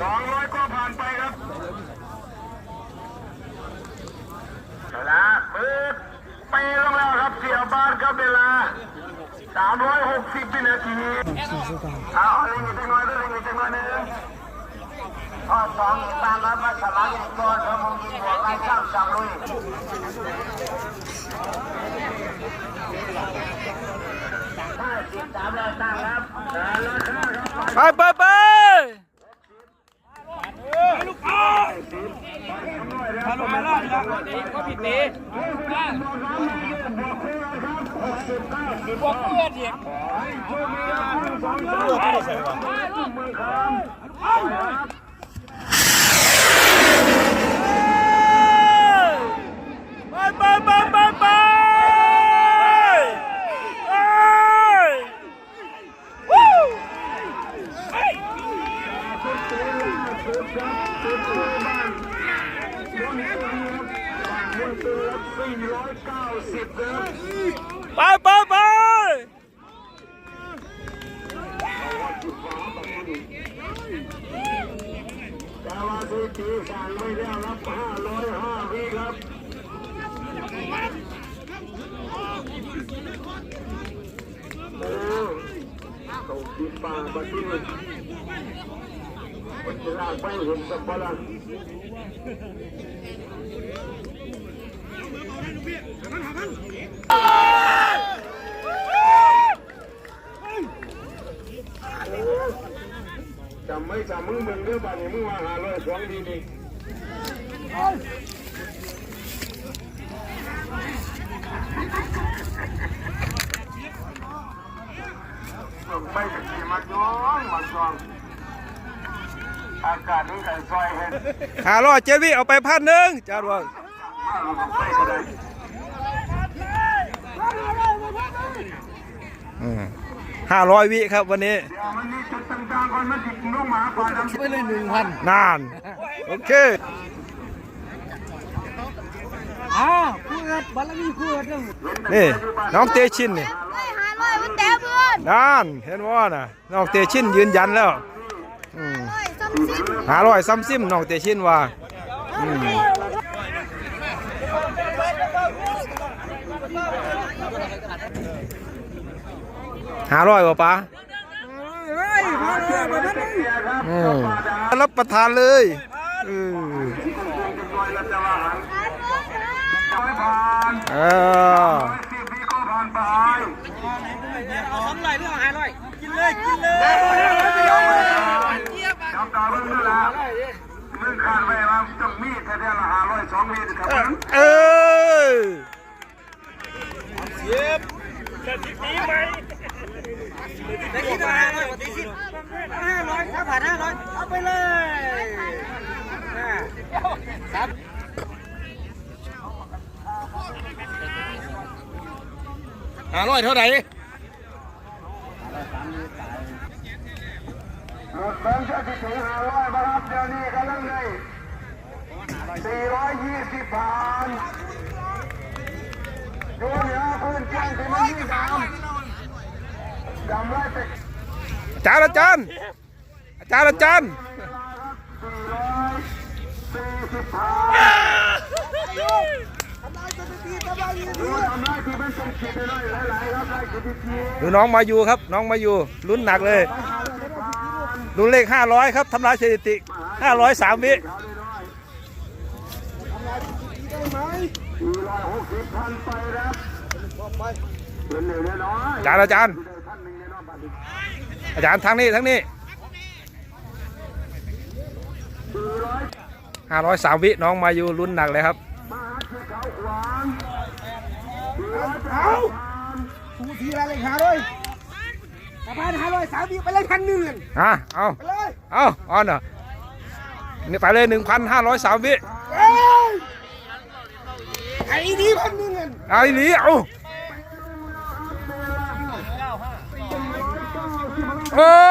สองร้อยก็ผ่านไปครับเวลาปิดไปลงแล้วครับเสียบานครับเวลาสามร้อยหกสิบวินาทีเอาล่นอีกจังหน่อยเล่นอีกจังหน่อยหนึงข้อสอง วครับไปไปไปพาลงมาล่างแล้วก็ผิดตีบอกเพื่อนอีกไปไปไปไปไปวู้ ไปไปไปแต่ว่าสุจีสั่งไม่ได้รับห้าร้อยห้าวิครับโอ้ตกที่ป่าบัดนี้ ลากไปเห็นสักปะล่ะจำไม่จำมึงมึงเรื่องบ้านนี้มึงมาหาร้อยสองดีนี่ไปกับขี่มาจ้องมาจ้อง อากาศนี่กันซอยเห็นหาร้อยเจวี่เอาไปพันหนึ่งจ้าดวงไปก็ได้ห้าร้อยวิครับวันนี้เดี๋ยวมันมีจุดต่างๆคนมันติดน้องหมาป่าดำไปเลยหนึ่งพันนาน โอเคอ้าวเพื่อนบารมีเพื่อนเรื่องนี่น้องเตชินนี่เฮ้ยหาร้อยมันแต่เพื่อนนานเห็นว่าน่ะน้องเตชินยืนยันแล้วอืม ร้อยซ้ำสิบ หาร้อยซ้ำซิมน้องเตชินว่าหาร้อยกว่าปะเฮ้ยพอเลาได้อืมรับประทานเลยเออเออสิบวิก็ผ่านไปเอาสองร้อยหรือเอาห้าร้อยกินเลยกินเลย จับตาเบิ่งนี่ละมึงคาดไว้ว่า ต้องมีแท้ๆละห้าร้อยสองมีครับเออได้กินห้าร้อยวันที่สิบห้าร้อยถ้าผ่านห้าร้อยเอาไปเลยครับหาร้อยเท่าไหร่หมดเบิ่งจะถึงห้าร้อยมาครับเดี๋ยวนี้กำลังเลย สี่ร้อยยี่สิบผ่านดูเหนือพื้นแจ้งที่มันมีดำดำไล่ไปอาจารย์อาจารย์อาจารย์อาจารย์สี่สิบผ่านดูทำได้ที่เป็นตรงขีดไปเลยหลายๆครับได้ขีดทีดูน้องมาอยู่ครับ น้องมาอยู่ลุ้นหนักเลยลุ้นเลข 500 ครับทำลายสถิติ 503 วิ สี่ร้อยหกสิบพันไปครับเป็นเหนือน้อยอาจารย์อาจารย์ท่านหนึ่งในน้องบัตรอาจารย์ทางนี้ทางนี้สี่ร้อย503วิน้องมาอยู่ลุ้นหนักเลยครับมาคือเขาขวางสี่ร้อยเอาทูทีละเลยห้าร้อยถ้าผ่านห้าร้อยสามวิไปเลยพันหนึ่งอะเอาไปเลยเอาออนเหรอนี่ไปเลย1,503วิเอ้ยไอ้นี่พันหนึ่งเอาอีหลีเอาเออ